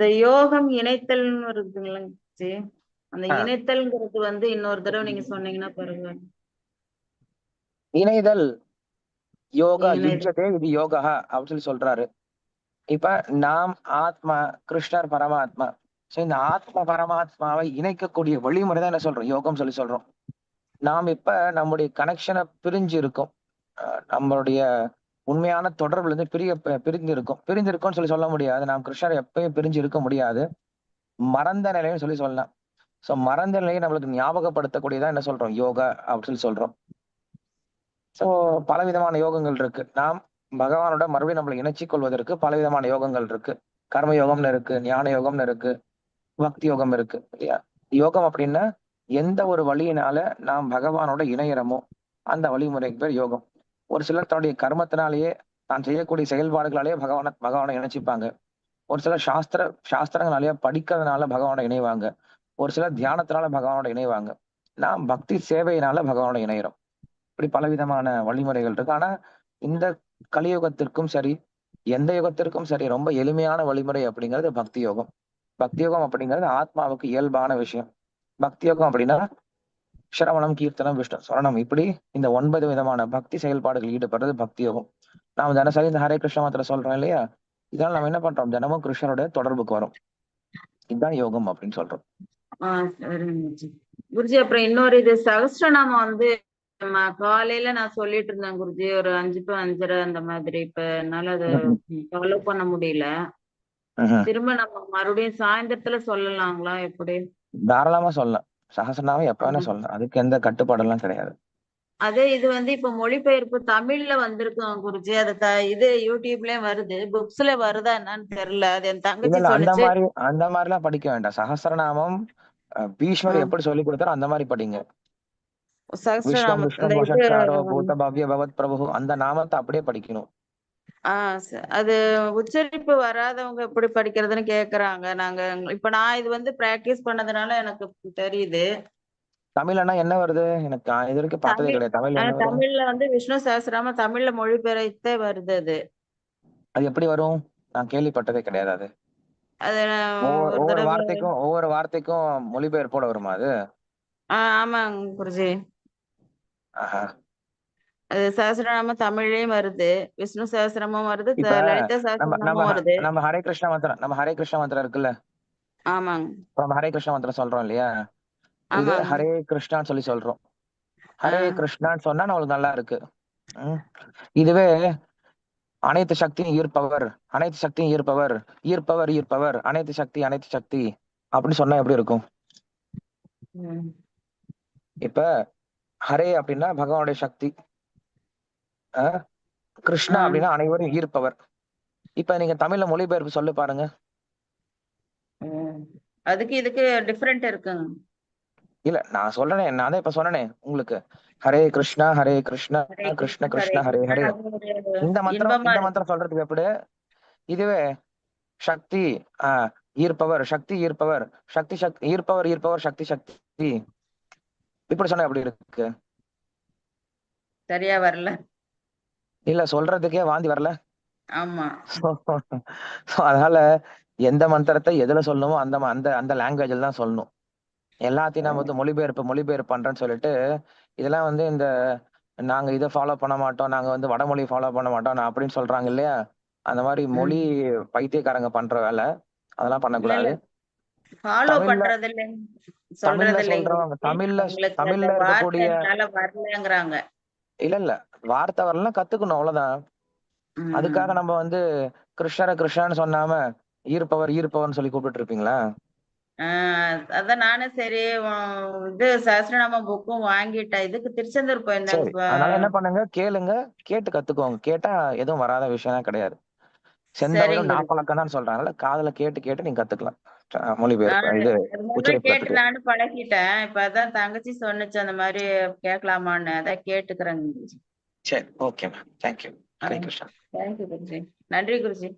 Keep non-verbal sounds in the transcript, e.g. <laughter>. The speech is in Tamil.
இந்த யோகம் இணைத்தல்னு இருக்குங்களா ஜி. அந்த. இணைத்தல்ங்கிறது வந்து இன்னொரு தடவை நீங்க சொன்னீங்கன்னா பரவாயில்ல இணைதல். யோகா. யுஜ்யதே இது யோகா அப்படின்னு சொல்லி சொல்றாரு. இப்ப நாம் ஆத்மா கிருஷ்ணர் பரமாத்மா. சோ இந்த ஆத்ம பரமாத்மாவை இணைக்கக்கூடிய வழிமுறை தான் என்ன சொல்றோம்? யோகம் சொல்லி சொல்றோம். நாம் இப்ப நம்முடைய கனெக்ஷனை பிரிஞ்சு இருக்கோம். நம்மளுடைய உண்மையான தொடர்புல இருந்து பிரிய பிரிஞ்சு இருக்கும் பிரிந்து இருக்கும்னு சொல்லி சொல்ல முடியாது. நாம் கிருஷ்ணர் எப்பயும் பிரிஞ்சு இருக்க முடியாது. மறந்த நிலைன்னு சொல்லி சொல்லலாம். சோ மறந்த நிலையை நம்மளுக்கு ஞாபகப்படுத்தக்கூடியதா என்ன சொல்றோம்? யோகா அப்படின்னு சொல்லி சொல்றோம். சோ பலவிதமான யோகங்கள் இருக்கு. நாம் பகவானோட மறுபடியும் நம்மளை இணைச்சி கொள்வதற்கு பலவிதமான யோகங்கள் இருக்கு. கர்ம யோகம்னு இருக்கு ஞான யோகம்னு இருக்கு பக்தி யோகம் இருக்கு இல்லையா? யோகம் அப்படின்னா எந்த ஒரு வழியினால நாம் பகவானோட இணையறமோ அந்த வழிமுறைக்கு பேர் யோகம். ஒரு சிலர் தன்னுடைய கர்மத்தினாலேயே தான் செய்யக்கூடிய செயல்பாடுகளாலேயே பகவான பகவானை இணைச்சிப்பாங்க. ஒரு சிலர் சாஸ்திர சாஸ்திரங்களாலேயே படிக்கிறதுனால பகவானோட இணைவாங்க. ஒரு சிலர் தியானத்தினால பகவானோட இணைவாங்க. நாம் பக்தி சேவையினால பகவானோட இணைகிறோம் இப்படி பலவிதமான வழிமுறைகள் இருக்கு. ஆனா இந்த கலியுகத்திற்கும் சரி எந்த யுகத்திற்கும் சரி ரொம்ப எளிமையான வழிமுறை அப்படிங்கிறது பக்தி யோகம். பக்தி யோகம் அப்படிங்கிறது ஆத்மாவுக்கு இயல்பான விஷயம். பக்தி யோகம் அப்படின்னா சிரவணம் கீர்த்தனம் விஷ்ணு. சரணம். இப்படி இந்த ஒன்பது விதமான பக்தி செயல்பாடுகள் ஈடுபடுறது பக்தி யோகம் நாம தினசரி இந்த ஹரே கிருஷ்ண மாத்திர சொல்றோம் இல்லையா? இதனால நம்ம என்ன பண்றோம்? தினமும் கிருஷ்ணரோட தொடர்புக்கு வரோம். இதுதான் யோகம் அப்படின்னு சொல்றோம். குருஜி அப்புறம் இன்னொரு இது. சகஸ்ரநாமம் வந்து காலையில நான் சொல்லிட்டு இருந்தேன் குருஜி ஒரு அஞ்சு டு அஞ்சரை அந்த மாதிரி. இப்ப என்னால அதை ஃபாலோ பண்ண முடியல. திரும்ப நம்ம மறுபடியும் சாயந்தரத்துல சொல்லலாங்களா? எப்படி? தாராளமா சொல்லலாம். சகசனாவே எப்ப வேணா. சொல்லலாம் அதுக்கு எந்த கட்டுப்பாடெல்லாம் கிடையாது. அதே இது வந்து இப்ப மொழிபெயர்ப்பு தமிழ்ல வந்திருக்கும் குருஜி. அது இது யூடியூப்லயும் வருது. புக்ஸ்ல வருதா என்னன்னு தெரியல. அது என் தங்கச்சி அந்த மாதிரி அந்த மாதிரி எல்லாம் படிக்க வேண்டாம். சகசரநாமம் அஹ், பீஷ்மர். எப்படி சொல்லி கொடுத்தாரோ அந்த மாதிரி படிங்க. விஸ்வம் சகஸ்ரநாமம் விஷ்ணு இந்த இது போஷக்காரோ பூத பவ்ய பவத் பிரபு அந்த நாமத்தை அப்படியே படிக்கணும். ஆஹ் அது உச்சரிப்பு வராதவங்க எப்படி படிக்கிறதுன்னு கேக்குறாங்க. நாங்க இப்ப நான் இது வந்து பிராக்டிஸ் பண்ணதுனால எனக்கு தெரியுது. தமிழ்னா என்ன வருது? எனக்கு இது வரைக்கும் பார்த்ததே தமிழ் கிடையாது. வருது தமிழ்ல வந்து விஷ்ணு சஹஸ்ரநாமம் தமிழ்ல மொழிபெயர்த்தே வருது அது. அது எப்படி வரும்? நான் கேள்விப்பட்டதே கிடையாது அது. ஒவ்வொரு வார்த்தைக்கும் ஒவ்வொரு வார்த்தைக்கும் மொழிபெயர்ப்போட வருமா அது? ஆமாங்க குருஜி. ஆஹா. அது சஹஸ்ரநாமம் தமிழ்லயும் வருது விஷ்ணு சஹஸ்ரமும் வருது இப்ப லலிதா நம்ம சஹஸ்ரநாமம் வருது. நம்ம ஹரே கிருஷ்ண மந்திரம் நம்ம ஹரே கிருஷ்ண மந்திரம் இருக்குல்ல? ஆமாங்க. இப்ப நம்ம ஹரே கிருஷ்ண மந்திரம் சொல்றோம் இல்லையா? இது ஆமாங்க. ஹரே கிருஷ்ணான்னு சொல்லி சொல்றோம். ஹரே ஆஹ் கிருஷ்ணான்னு சொன்னா நம்மளுக்கு நல்லா இருக்கு. ம். இதுவே அனைத்து சக்தியும் ஈர்ப்பவர் அனைத்து சக்தியும் ஈர்ப்பவர் ஈர்ப்பவர் ஈர்ப்பவர் அனைத்து சக்தி அனைத்து சக்தி அப்படின்னு சொன்னா எப்படி இருக்கும்? இப்ப ஹரே அப்படின்னா பகவானுடைய சக்தி. கிருஷ்ணா அப்படின்னா அனைவரும் ஈர்ப்பவர். இப்ப நீங்க தமிழ்ல மொழிபெயர்ப்பு சொல்லு பாருங்க. அதுக்கு இதுக்கு டிஃபரெண்ட் இருக்குங்க. இல்ல நான் சொல்றேனே நான் தான் இப்ப சொன்னேனே உங்களுக்கு. ஹரே கிருஷ்ணா ஹரே கிருஷ்ணா கிருஷ்ண கிருஷ்ணா ஹரே ஹரே இந்த மந்திரம் இந்த மந்திரம் சொல்றதுக்கு எப்படி? இதுவே சக்தி ஆஹ் ஈர்ப்பவர் சக்தி ஈர்ப்பவர் சக்தி சக்தி ஈர்ப்பவர் ஈர்ப்பவர் சக்தி சக்தி. இப்படி சொன்னா எப்படி இருக்கு? சரியா வரல. இல்ல சொல்றதுக்கே வாந்தி வரல. ஆமா. <laughs> So, அதனால எந்த மந்திரத்தை எதுல சொல்லணுமோ அந்த ம- அந்த அந்த லாங்குவேஜ்ல தான் சொல்லணும். எல்லாத்தையும் நம்ம வந்து மொழிபெயர்ப்பு மொழிபெயர்ப்பு பண்றேன்னு சொல்லிட்டு இதெல்லாம் வந்து இந்த நாங்க இதை ஃபாலோ பண்ண மாட்டோம் நாங்க வந்து வடமொழி ஃபாலோ பண்ண மாட்டோம் நான் அப்படின்னு சொல்றாங்க இல்லையா? அந்த மாதிரி மொழி பைத்தியக்காரங்க பண்ற வேலை அதெல்லாம் இல்ல இல்ல. பண்ணக்கூடாது ஃபாலோ தமிழ்ல பண்றது இல்ல தமிழ்ல சொல்றது தமிழ்ல அவங்களுக்கு தமிழ்ல அந்த வார்த்தை இருக்கக்கூடிய வரலங்கிறாங்க. இல்ல இல்ல. வார்த்தை வரலாம் கத்துக்கணும் அவ்வளவுதான். அதுக்காக நம்ம வந்து கிருஷ்ணர கிருஷ்ணன்னு சொன்னாம ஈர்ப்பவர் ஈர்ப்பவர்னு சொல்லி கூப்பிட்டு இருப்பீங்களா அதான் நானும் சரி இது சஹஸ்ரநாம புக்கும் வாங்கிட்டேன். இதுக்கு திருச்செந்தூர் இப்ப. அதனால என்ன பண்ணுங்க கேளுங்க கேட்டு கத்துக்கோங்க. கேட்டா எதுவும் வராத விஷயம் கிடையாது. செந்தமிழும் நாப்பழக்கம் தான் சொல்றாங்கல்ல காதுல கேட்டு கேட்டு நீங்க கத்துக்கலாம். மொழிபெயர்ப்பு பழகிட்டேன். இப்ப அதான் தங்கச்சி சொன்னுச்சு அந்த மாதிரி கேட்கலாமான்னு. அதான் கேட்டுக்கிறேங்க சரி okay ma'am thank you Hare Krishna thank you Guruji. நன்றி குருஜி.